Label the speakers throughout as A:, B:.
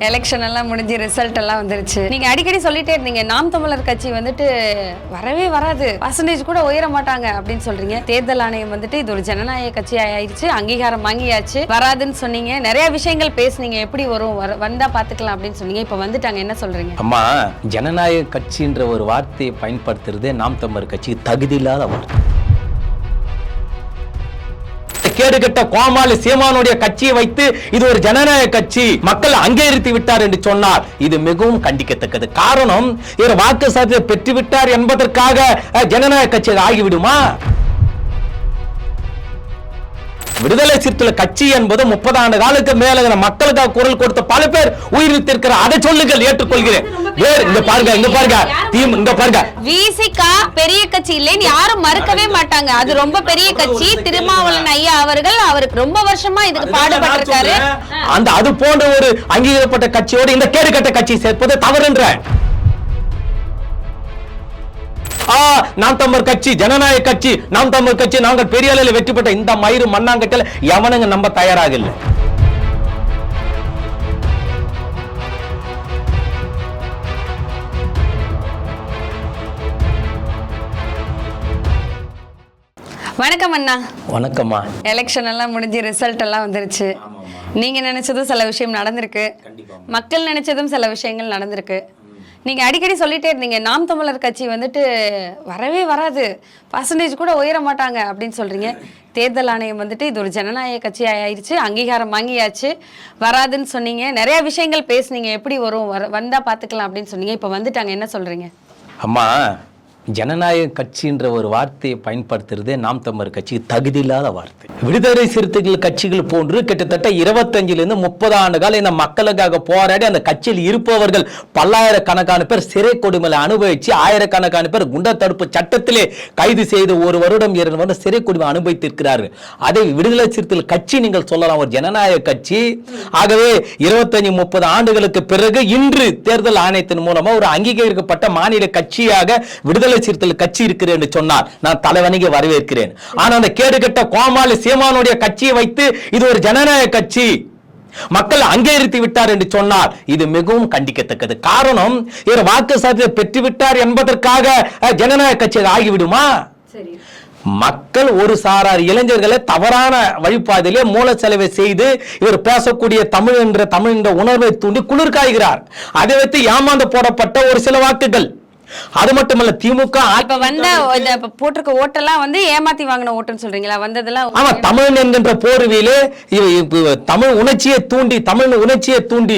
A: Election எல்லாம் முடிஞ்சு result எல்லாம் வந்துருச்சு. நீங்க அடிக்கடி சொல்லிட்டே இருந்தீங்க நாம் தமிழர் கட்சி வந்துட்டு வரவே வராது. பர்சன்டேஜ் கூட உயர மாட்டாங்க அப்படின்னு சொல்றீங்க. தேர்தல் ஆணையம் வந்துட்டு இது ஒரு ஜனநாயக கட்சி ஆயிடுச்சு அங்கீகாரம் வாங்கியாச்சு. வராதுன்னு சொன்னீங்க. நிறைய விஷயங்கள் பேசுனீங்க. எப்படி வரும்? வர- வந்தா பாத்துக்கலாம் அப்படின்னு சொன்னீங்க. இப்ப வந்துட்டாங்க. என்ன சொல்றீங்க?
B: அம்மா ஜனநாயக கட்சின்ற ஒரு வார்த்தையை பயன்படுத்துறதே நாம் தமிழர் கட்சி தகுதி இல்லாத வார்த்தை. கேடுகட்ட கோமாளி சீமானுடைய கட்சியை வைத்து இது ஒரு ஜனநாயக கட்சி. மக்கள் அங்கீகரித்து விட்டார் என்று சொன்னார். இது மிகவும் கண்டிக்கத்தக்கது. காரணம் இவர் வாக்கு சாதியை பெற்று விட்டார் என்பதற்காக ஜனநாயக கட்சி ஆகிவிடுமா? விடுதலை சிறுத்தைகள் கட்சி என்பது முப்பது ஆண்டு காலுக்கு மேல இந்த மக்களுக்காக குரல் கொடுத்த பல பேர் உயிரிழத்திருக்கிற அதை சொல்லுங்கள் ஏற்றுக்கொள்கிறேன். வேறு இங்க பாருங்க இங்க பாருங்க. தீம் இங்க பாருங்க.
A: விசிகா பெரிய கட்சி இல்லைன்னு யாரும் மறுக்கவே மாட்டாங்க. அது ரொம்ப பெரிய கட்சி. திருமாவளவன் ஐயா அவர்கள் அவருக்கு ரொம்ப வருஷமா இதுக்கு பாடுபட்டிருக்காரு.
B: அந்த அது போன்ற ஒரு அங்கீகரிக்கப்பட்ட கட்சியோடு இந்த கேடுகட்ட கட்சி சேர்ப்பது தவறுன்ற நாம் தமிழர் கட்சி ஜனநாயக கட்சி நாம் தமிழர் கட்சி நாங்கள் பெரிய அளவில் வெற்றி பெற்ற இந்த மயிறு மண்ணாங்கட்டில் எவனுங்க நம்ப தயாராக இல்லை?
A: வணக்கம் அண்ணா.
B: வணக்கம்மா.
A: எலெக்ஷன் எல்லாம் முடிஞ்சு ரிசல்ட் எல்லாம் வந்துருச்சு. நீங்க நினைச்சதும் சில விஷயம் நடந்திருக்கு. மக்கள் நினைச்சதும் சில விஷயங்கள் நடந்திருக்கு. நீங்க அடிக்கடி சொல்லிட்டே இருந்தீங்க நாம் தமிழர் கட்சி வந்துட்டு வரவே வராது. பர்சன்டேஜ் கூட உயர மாட்டாங்க அப்படின்னு சொல்றீங்க. தேர்தல் ஆணையம் வந்துட்டு இது ஒரு ஜனநாயக கட்சி ஆயிடுச்சு அங்கீகாரம் வாங்கியாச்சு வராதுன்னு சொன்னீங்க. நிறைய விஷயங்கள் பேசுனீங்க எப்படி வரும் வர வந்தா பாத்துக்கலாம் அப்படின்னு சொன்னீங்க. இப்ப வந்துட்டாங்க என்ன சொல்றீங்க?
B: அம்மா ஜனநாயக கட்சின்ற ஒரு வார்த்தையை பயன்படுத்துறதே நாம் தமிழர் கட்சி தகுதி இல்லாத வார்த்தை. விடுதலை சிறுத்தைகள் கட்சிகள் போன்று கிட்டத்தட்ட இருபத்தஞ்சிலிருந்து முப்பது ஆண்டு காலம் இந்த மக்களுக்காக போராடி அந்த கட்சியில் இருப்பவர்கள் பல்லாயிரக்கணக்கான பேர் சிறை கொடுமையை அனுபவிச்சு ஆயிரக்கணக்கான பேர் குண்ட தடுப்பு சட்டத்திலே கைது செய்து ஒரு வருடம் இரண்டு வருடம் சிறை கொடுமை அனுபவித்திருக்கிறார்கள். அதை விடுதலை சிறுத்தைகள் கட்சி நீங்கள் சொல்லலாம் ஒரு ஜனநாயக கட்சி. ஆகவே இருபத்தஞ்சு முப்பது ஆண்டுகளுக்கு பிறகு இன்று தேர்தல் ஆணையத்தின் மூலமாக ஒரு அங்கீகரிக்கப்பட்ட மாநில கட்சியாக விடுதலை சிறுத்தைகள் கட்சி இருக்கிறது என்று சொன்னார் நான் தலைவணிக வரவேற்கிறேன். ஆனா அந்த கேடுகட்ட கோமாளி சீமானுடைய கட்சியை வைத்து இது ஒரு ஜனநாயக கட்சி. மக்கள் அங்கீகரித்து விட்டார் என்று சொன்னார் இது மிகவும் கண்டிக்கத்தக்கது. காரணம் இவர் வாக்கு சாதத்தை பெற்று விட்டார் என்பதற்காக ஜனநாயக கட்சி ஆகிவிடுமா? மக்கள் ஒரு சாரார் இளைஞர்களை தவறான வழிபாதையிலே மூல செலவை செய்து இவர் பேசக்கூடிய தமிழ் என்ற தமிழ் என்ற உணர்வை தூண்டி குளிர்காய்கிறார். அதை வைத்து ஏமாந்து போடப்பட்ட ஒரு சில வாக்குகள். அது மட்டுமல்ல திமுக
A: இப்ப வந்த போட்டிருக்க ஓட்டெல்லாம் வந்து ஏமாத்தி வாங்கின ஓட்டுன்னு சொல்றீங்களா? வந்ததெல்லாம்
B: ஆமா தமிழ் என்கின்ற இ- தமிழ் உணர்ச்சியை தூண்டி தமிழ் உணர்ச்சியை தூண்டி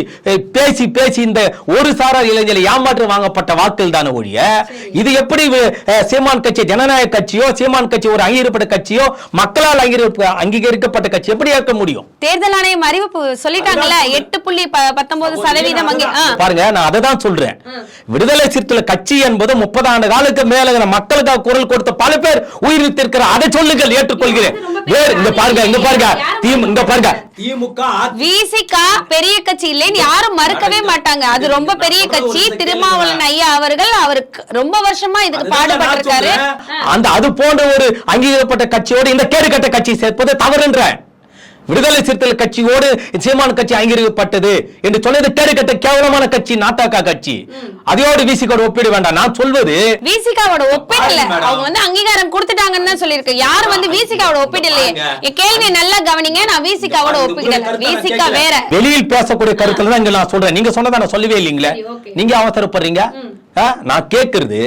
B: பேசி பேசி இந்த ஒரு சாரார் இளைஞரை ஏமாற்று வாங்கப்பட்ட வாக்குகள் தானே ஒழிய இது எப்படி சீமான் கட்சி ஜனநாயக கட்சியோ சீமான் கட்சி ஒரு அங்கீகரிக்கப்பட்ட கட்சியோ மக்களால் அங்கீகரிக்கப்பட்ட கட்சி எப்படி ஏற்க முடியும்?
A: தேர்தல் ஆணையம் அறிவிப்பு சொல்லிட்டாங்கல்ல எட்டு புள்ளி பத்தொன்பது சதவீதம்.
B: பாருங்க நான் அதை தான் சொல்றேன் விடுதலை சிறுத்தைகள் கட்சி என்பது முப்பது ஆண்டு காலுக்கு மேல மக்களுக்காக குரல் கொடுத்த பல பேர் உயிரிழத்திருக்கிற அதை சொல்லுங்கள் ஏற்றுக்கொள்கிறேன். வேறு இங்க பாருங்க இங்க பாருங்க. தீம் இங்க பாருங்க.
C: திமுக
A: விசிகா பெரிய கட்சி இல்லைன்னு யாரும் மறுக்கவே மாட்டாங்க. அது ரொம்ப பெரிய கட்சி. திருமாவளவன் ஐயா அவர்கள் அவருக்கு ரொம்ப வருஷமா இதுக்கு பாடுபட்டிருக்காரு.
B: அந்த அது போன்ற ஒரு அங்கீகரிக்கப்பட்ட கட்சியோடு இந்த கேடுகட்ட கட்சி சேர்ப்பது தவறுன்ற விடுதலை சிறுத்தைகள் கட்சியோடு சீமான் கட்சி அங்கீகரிக்கப்பட்டது என்று சொன்னது கேடுகட்ட கேவலமான கட்சி நாட்டாக்கா கட்சி. அதையோடு விசிகோடு ஒப்பிட வேண்டாம். நான் சொல்வது
A: விசிகாவோட
C: மேடம்.
A: அவங்க வந்து அங்கீகாரம் கொடுத்துட்டாங்கன்னு தான் சொல்லியிருக்கு. யாரும் வந்து விசிகாவோட
C: பாருங்க.
A: என் கேள்வியை நல்லா கவனிங்க. நான் விசிகாவோட ஒப்பிடல விசிகா. வேற.
B: வெளியில் பேசக்கூடிய கருத்துல தான் இங்க நான் சொல்றேன். நீங்க சொன்னதை நான் சொல்லவே இல்லைங்களே. நீங்க அவசரப்படுறீங்க? நான் கேட்கறது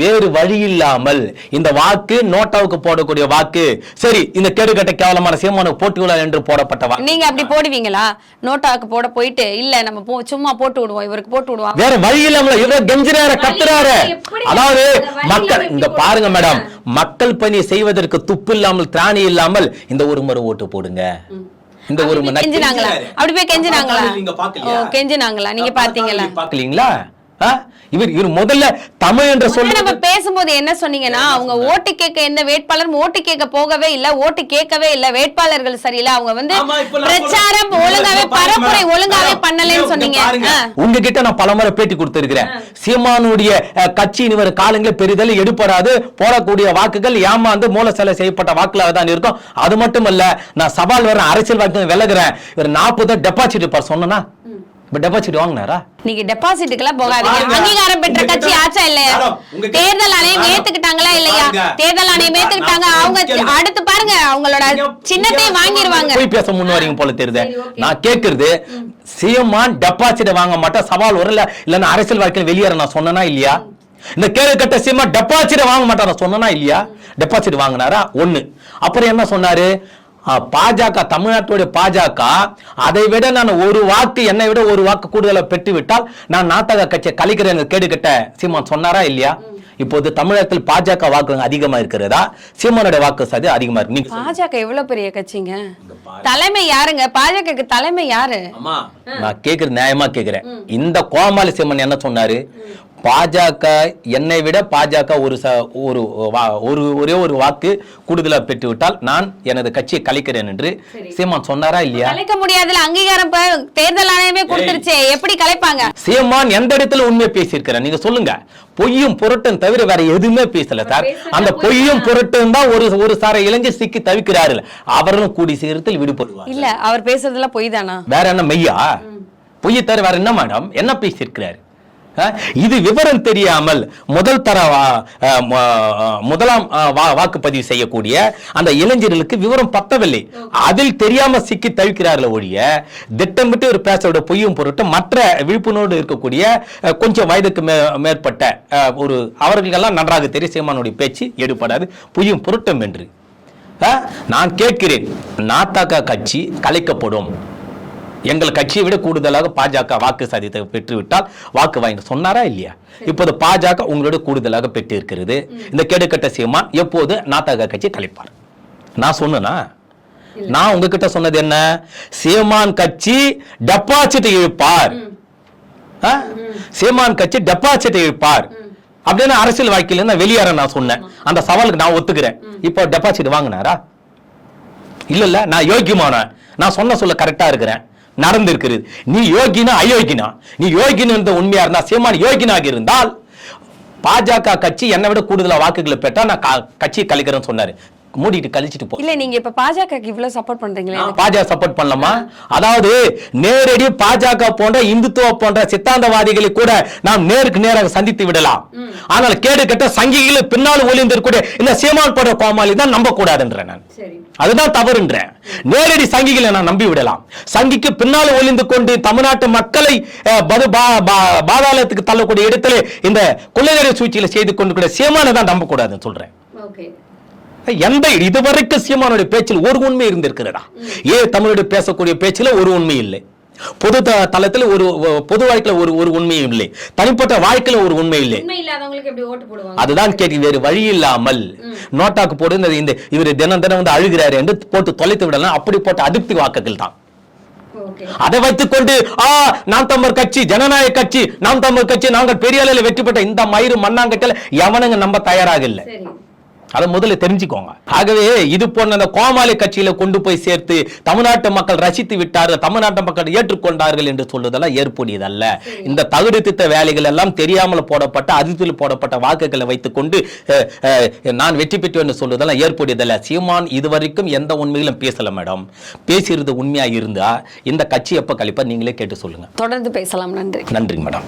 B: வேறு வழி இல்லாமல் இந்த வாக்கு நோட்டாவுக்கு போடக்கூடிய வாக்கு. சரி இந்த கேடுகட்ட கேவலமான சீமானுக்கு போட்டுவிழா என்று போடப்பட்ட வாக்கு.
A: நீங்க அப்படி போடுவீங்களா? நோட்டாக்கு போட போயிட்டு இல்ல நம்ம சும்மா போட்டு விடுவோம் இவருக்கு போட்டு விடுவோம்
B: வேற வழி இல்லாம இவர் கெஞ்சுறாரு கத்துறாரு. அதாவது மக்கள் இங்க? பாருங்க மேடம் மக்கள் பணி செய்வதற்கு துப்பு இல்லாமல் திராணி இல்லாமல் இந்த ஒரு முறை ஓட்டு போடுங்க. இந்த ஒரு
A: கெஞ்சினாங்களா? அப்படி போய் கெஞ்சினாங்களா? கெஞ்சினாங்களா? நீங்க பாத்தீங்களா
B: பாக்கலீங்களா? இவர் இவர் முதல்ல தமிழ் என்ற சொல்லி
A: நம்ம பேசும்போது என்ன சொன்னீங்கன்னா அவங்க ஓட்டு கேட்க எந்த வேட்பாளரும் ஓட்டு கேட்க போகவே இல்ல ஓட்டு கேட்கவே இல்ல வேட்பாளர்கள் சரியில்லை அவங்க வந்து பிரச்சாரம். ஒழுங்காவே பரப்புரை. ஒழுங்காவே பண்ணலன்னு சொன்னீங்க.
B: உங்ககிட்ட நான் பலமுறை பேட்டி கொடுத்திருக்கிறேன். சீமானுடைய அஹ், கட்சி இனிவர் காலங்களில் பெரிதல் எடுப்படாது போடக்கூடிய வாக்குகள் ஏமாந்து மூல செலை செய்யப்பட்ட வாக்குகளாக தான் இருக்கும். அது மட்டுமல்ல நான் சவால் வர அரசியல் வாக்கு விலகுறேன் இவர் நாற்பது டெபாசிட் இருப்பார் சொன்னா இப்போ டெபாசிட் வாங்கினாரா
A: நீங்க டெபாசிட்டுக்கெல்லாம் போகாதீங்க. அங்கீகாரம் பெற்ற கட்சி ஆச்சா இல்லையா? தேர்தல் ஆணையம் ஏத்துக்கிட்டாங்களா இல்லையா. தேர்தல் ஆணையம் ஏத்துக்கிட்டாங்க. அவங்க அடுத்து பாருங்க. அவங்களோட
C: நீங்க-
A: சின்னத்தை
C: நீங்க-
A: வாங்கிருவாங்க.
B: போய் பேச முன்வரீங்க போல தெரியுது. நான் கேட்கறது சீமான் டெபாசிட் வாங்க மாட்டா சவால் வரல இல்லைன்னா அரசியல் வாழ்க்கையில் வெளியேற நான் சொன்னனா இல்லையா? இந்த கேள்வி கட்ட சீமான் டெபாசிட் வாங்க மாட்டா நான் சொன்னனா இல்லையா? டெபாசிட் வாங்கினாரா? ஒண்ணு. அப்புறம் என்ன சொன்னாரு? பாஜக தமிழ்நாட்டுடைய பாஜக அதை விட நான் ஒரு வாக்கு என்னை விட ஒரு வாக்கு கூடுதலா பெற்று விட்டால் நான் நாட்டக கட்சியை கலைக்கிறேன் கேடு கட்ட சீமான் சொன்னாரா இல்லையா? இப்போது தமிழகத்தில் பாஜக வாக்கு அதிகமா இருக்கிறதா? சீமானுடைய வாக்கு சதி அதிகமா இருக்கு.
A: பாஜக எவ்வளவு பெரிய கட்சிங்க? தலைமை யாருங்க? பாஜகக்கு தலைமை யாரு?
B: நான் கேக்குறது நியாயமா கேக்குறேன். இந்த கோமாளி சிம்மன் என்ன சொன்னாரு? பாஜக என்னை விட பாஜக ஒரு ச ஒரு ஒரு ஒரே ஒரு வாக்கு கூடுதலா பெற்று விட்டால் நான் எனது கட்சியை கலைக்கிறேன் என்று. சீமான் சொன்னாரா இல்லையா?
A: கலைக்க முடியாதுல அங்கீகாரம் தேர்தல் ஆணையமே கொடுத்துருச்சே. எப்படி கலைப்பாங்க?
B: சீமான் எந்த இடத்துல உண்மையை பேசியிருக்கிறார்? நீங்க சொல்லுங்க. பொய்யும் புரட்டும் தவிர வேற எதுவுமே பேசல சார். அந்த பொய்யும் புரட்டும் தான் ஒரு ஒரு சார இளைஞர் சிக்கி தவிக்கிறார்கள். அவர்களும் கூடி சீரத்தில் விடுபடுவார்
A: இல்ல அவர் பேசுறதெல்லாம் பொய் தானா?
B: வேற என்ன மெய்யா? பொய்யை தவிர வேற என்ன மேடம்? என்ன பேசியிருக்கிறாரு? இது விவரம் தெரியாமல் முதல் தர முதலாம் வாக்குப்பதிவு செய்யக்கூடிய அந்த இளைஞர்களுக்கு விவரம் பத்தவில்லை. அதில் தெரியாம சிக்கி தவிக்கிறார்கள் ஒழிய திட்டமிட்டு ஒரு பேசோட பொய்யும் பொருட்டு மற்ற விழிப்புணர்வோடு இருக்கக்கூடிய கொஞ்சம் வயதுக்கு மேற்பட்ட ஒரு அவர்களுக்கெல்லாம் நன்றாக தெரியும் சீமானுடைய பேச்சு எடுபடாது பொய்யும் பொருட்டம் என்று. நான் கேட்கிறேன் நாத்தாக்கா கட்சி கலைக்கப்படும். எங்கள் கட்சியை விட கூடுதலாக பாஜக வாக்கு சாதித்தை பெற்றுவிட்டால் வாக்கு வாங்கி சொன்னாரா இல்லையா? இப்போது பாஜக உங்களோட கூடுதலாக பெற்று இருக்கிறது இந்த கெடுக்கட்ட சீமான் எப்போது நாத்தக கட்சி கலைப்பார் நான் சொன்னனா? நான் உங்ககிட்ட சொன்னது என்ன? சீமான் கட்சி டெபாசிட் இழுப்பார். ஆ? சீமான் கட்சி டெபாசிட் இழுப்பார். அப்படின்னு அரசியல் வாழ்க்கையில வெளியேற நான் சொன்னேன். அந்த சவாலுக்கு நான் ஒத்துக்கிறேன். இப்போ டெபாசிட் வாங்கினாரா? இல்ல இல்ல நான் யோக்கியமான நான் சொன்ன சொல்ல கரெக்டா இருக்கிறேன். நடந்திருக்கிறது. நீ யோகினா அயோக்கினா நீ யோகின்னு உண்மையா இருந்தா சீமான் யோகினாக இருந்தால் பாஜக கட்சி என்னை விட கூடுதலா வாக்குகளை பெற்றா நான் கட்சியை கலைக்கிறேன்னு சொன்னாரு. மூடிட்டு கழிச்சிட்டு போ.
A: இல்ல நீங்க இப்ப பாஜகக்கு இவ்வளவு சப்போர்ட் பண்றீங்களே
B: பாஜக சப்போர்ட் பண்ணலாமா அதாவது நேரடி பாஜக போன்ற இந்துத்துவ போன்ற சித்தாந்தவாதிகளை கூட நாம் நேருக்கு நேராக சந்தித்து விடலாம். ஆனால் கேடு கெட்ட சங்கிகளை பின்னால் ஒளிந்திருக்கூடிய இந்த சீமான் போன்ற கோமாளி தான் நம்ப கூடாதுன்றேன் நான் அதுதான் தவறுன்றேன். நேரடி சங்கிகளை நான் நம்பி விடலாம். சங்கிக்கு பின்னால் ஒளிந்து கொண்டு தமிழ்நாட்டு மக்களை பது பாதாளத்துக்கு தள்ளக்கூடிய இடத்துல இந்த கொள்ளையரை சூழ்ச்சியில செய்து கொண்டு கூட சீமானை தான் நம்ப கூடாதுன்னு சொல்றேன்.
A: ஓகே.
B: எந்த இதுவரைக்கும் சீமானுடைய பேச்சில் ஒரு உண்மை இருந்திருக்கிறதா? ஏ தமிழுடைய பேசக்கூடிய பேச்சில் ஒரு உண்மை இல்லை. பொது தளத்துல ஒரு பொது வாழ்க்கையில ஒரு ஒரு உண்மையும் இல்லை. தனிப்பட்ட வாழ்க்கையில ஒரு உண்மை இல்லை அதுதான் கேட்டு வேறு வழி இல்லாமல். நோட்டாக்கு போடு இந்த- இவர் தினம் தினம் வந்து அழுகிறாரு என்று போட்டு தொலைத்து விடலாம். அப்படி போட்ட அதிருப்தி வாக்குகள் தான். அதை வைத்துக் கொண்டு ஆ நாம் தமிழர் கட்சி ஜனநாயக கட்சி நாம் தமிழர் கட்சி நாங்கள் பெரிய அளவில் வெற்றி பெற்ற இந்த மயிறு மண்ணாங்கட்டில் எவனுங்க நம்ப தயாராக இல்லை? அதை முதல்ல தெரிஞ்சுக்கோங்க. ஆகவே இது போன்ற அந்த கோமாளி கட்சியில கொண்டு போய் சேர்த்து தமிழ்நாட்டு மக்கள் ரசித்து விட்டார்கள் தமிழ்நாட்டு மக்கள் ஏற்றுக்கொண்டார்கள் என்று சொல்வதெல்லாம் ஏற்புடையதல்ல. இந்த தகுதி திட்ட வேலைகள் எல்லாம் தெரியாமல் போடப்பட்ட அதிர்ச்சியில் போடப்பட்ட வாக்குகளை வைத்துக்கொண்டு நான் வெற்றி பெற்று என்று சொல்வதெல்லாம் ஏற்புடையதல்ல. சீமான் இதுவரைக்கும் எந்த உண்மையிலும் பேசல மேடம். பேசியிருந்த உண்மையா இருந்தா இந்த கட்சி எப்ப கழிப்பா நீங்களே கேட்டு சொல்லுங்க.
A: தொடர்ந்து பேசலாம். நன்றி.
B: நன்றி மேடம்.